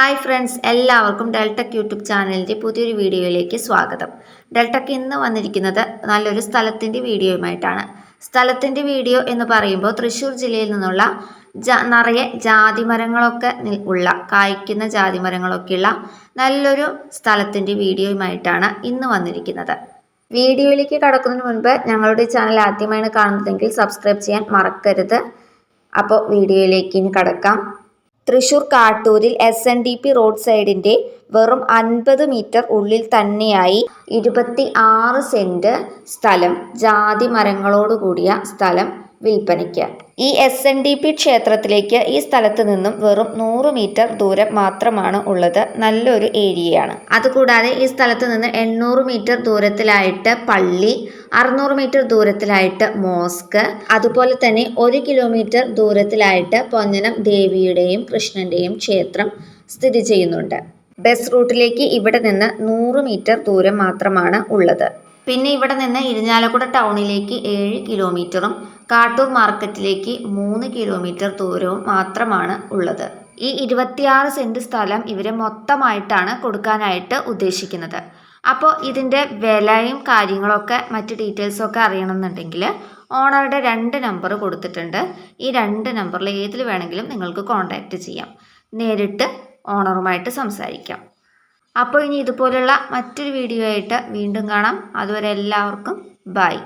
Hi friends എല്ലാവർക്കും Deltech YouTube ചാനലിന്റെ പുതിയൊരു വീഡിയോയിലേക്ക് സ്വാഗതം. ഡെൽടെക് ഇന്ന് വന്നിരിക്കുന്നത് നല്ലൊരു സ്ഥലത്തിന്റെ വീഡിയോയുമായിട്ടാണ്. സ്ഥലത്തിന്റെ വീഡിയോ എന്ന് പറയുമ്പോൾ തൃശ്ശൂർ ജില്ലയിൽ നിന്നുള്ള ജ നിറയെ ജാതിമരങ്ങളൊക്കെ മരങ്ങളൊക്കെ ഉള്ള കായ്ക്കുന്ന ജാതിമരങ്ങളൊക്കെയുള്ള നല്ലൊരു സ്ഥലത്തിന്റെ വീഡിയോയുമായിട്ടാണ് ഇന്ന് വന്നിരിക്കുന്നത്. വീഡിയോയിലേക്ക് കടക്കുന്നതിന് മുൻപ് ഞങ്ങളുടെ ചാനൽ ആദ്യമായാണ് കാണുന്നതെങ്കിൽ സബ്സ്ക്രൈബ് ചെയ്യാൻ മറക്കരുത്. അപ്പോൾ വീഡിയോയിലേക്ക് ഇനി കടക്കാം. Thrissur കാട്ടൂരിൽ S N D P road സൈഡിന്റെ വെറും അൻപത് മീറ്റർ ഉള്ളിൽ തന്നെയായി ഇരുപത്തി ആറ് സെന്റ് സ്ഥലം. ജാതി മരങ്ങളോട് കൂടിയ സ്ഥലം. വിൽപ്പനയ്ക്ക്. ഈ എസ് എൻ ഡി പി ക്ഷേത്രത്തിലേക്ക് ഈ സ്ഥലത്ത് നിന്നും വെറും നൂറ് മീറ്റർ ദൂരം മാത്രമാണ് ഉള്ളത്. നല്ലൊരു ഏരിയയാണ്. അതുകൂടാതെ ഈ സ്ഥലത്ത് നിന്ന് എണ്ണൂറ് മീറ്റർ ദൂരത്തിലായിട്ട് പള്ളി അറുന്നൂറ് മീറ്റർ ദൂരത്തിലായിട്ട് മോസ്ക് അതുപോലെ തന്നെ ഒരു കിലോമീറ്റർ ദൂരത്തിലായിട്ട് പൊന്നനം ദേവിയുടെയും കൃഷ്ണന്റെയും ക്ഷേത്രം സ്ഥിതി ചെയ്യുന്നുണ്ട്. ബസ് റൂട്ടിലേക്ക് ഇവിടെ നിന്ന് നൂറ് മീറ്റർ ദൂരം മാത്രമാണ് ഉള്ളത്. പിന്നെ ഇവിടെ നിന്ന് ഇരിഞ്ഞാലക്കുട ടൗണിലേക്ക് ഏഴ് കിലോമീറ്ററും കാട്ടൂർ മാർക്കറ്റിലേക്ക് മൂന്ന് കിലോമീറ്റർ ദൂരവും മാത്രമാണ് ഉള്ളത്. ഈ ഇരുപത്തിയാറ് സെന്റ് സ്ഥലം ഇവരെ മൊത്തമായിട്ടാണ് കൊടുക്കാനായിട്ട് ഉദ്ദേശിക്കുന്നത്. അപ്പോൾ ഇതിന്റെ വിലയും കാര്യങ്ങളൊക്കെ മറ്റ് ഡീറ്റെയിൽസൊക്കെ അറിയണമെന്നുണ്ടെങ്കിൽ ഓണറുടെ രണ്ട് നമ്പർ കൊടുത്തിട്ടുണ്ട്. ഈ രണ്ട് നമ്പറിൽ ഏതിൽ വേണമെങ്കിലും നിങ്ങൾക്ക് കോൺടാക്റ്റ് ചെയ്യാം. നേരിട്ട് ഓണറുമായിട്ട് സംസാരിക്കാം. അപ്പോൾ ഇനി ഇതുപോലുള്ള മറ്റൊരു വീഡിയോ ആയിട്ട് വീണ്ടും കാണാം. അതുവരെ എല്ലാവർക്കും ബൈ.